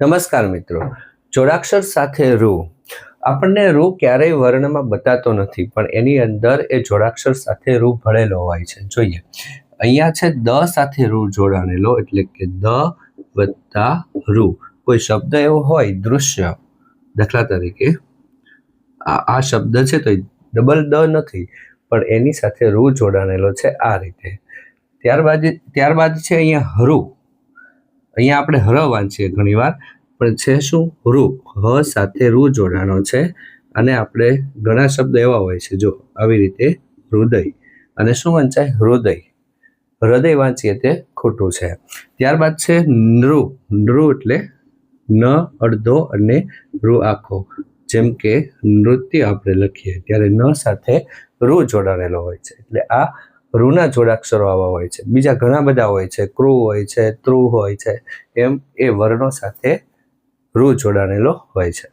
નમસ્કાર મિત્રો. જોડાક્ષર સાથે રૂ. આપણને રૂ ક્યારેય વર્ણમાં બતાતો નથી, પણ એની અંદર એ જોડાક્ષર સાથે રૂ ભળેલો હોય છે. જોઈએ. અહીંયા છે દ સાથે રૂ જોડાણેલો, એટલે કે દ વત્તા રૂ. કોઈ શબ્દ એવો હોય, દૃશ્ય, દાખલા તરીકે. આ શબ્દ છે તો ડબલ દ નથી, પણ એની સાથે રૂ જોડાણેલો છે આ રીતે. ત્યારબાદ ત્યારબાદ છે અહીંયા હરુ અહીંયા આપણે હર વાંચીએ ઘણીવાર, પણ છે શું? રૂ હ સાથે રૂ જોડાણો છે અને આપણે ઘણા શબ્દ એવા હોય છે જો આવી રીતે હૃદય. અને શું વંચાય? હૃદય. હૃદય વાંચીએ તે ખોટું છે. ત્યારબાદ છે નૃ. નૃ એટલે ન, અડધો અને રૂ આખો. જેમ કે નૃત્ય આપણે લખીએ, ત્યારે ન સાથે રૂ જોડાણેલો હોય છે. એટલે આ રૂના જોડાક્ષરો આવા હોય છે. બીજા ઘણા બધા હોય છે. ક્રુ હોય છે, ત્રુ હોય છે. એમ એ વર્ણો સાથે રૂ જોડાણેલો હોય છે.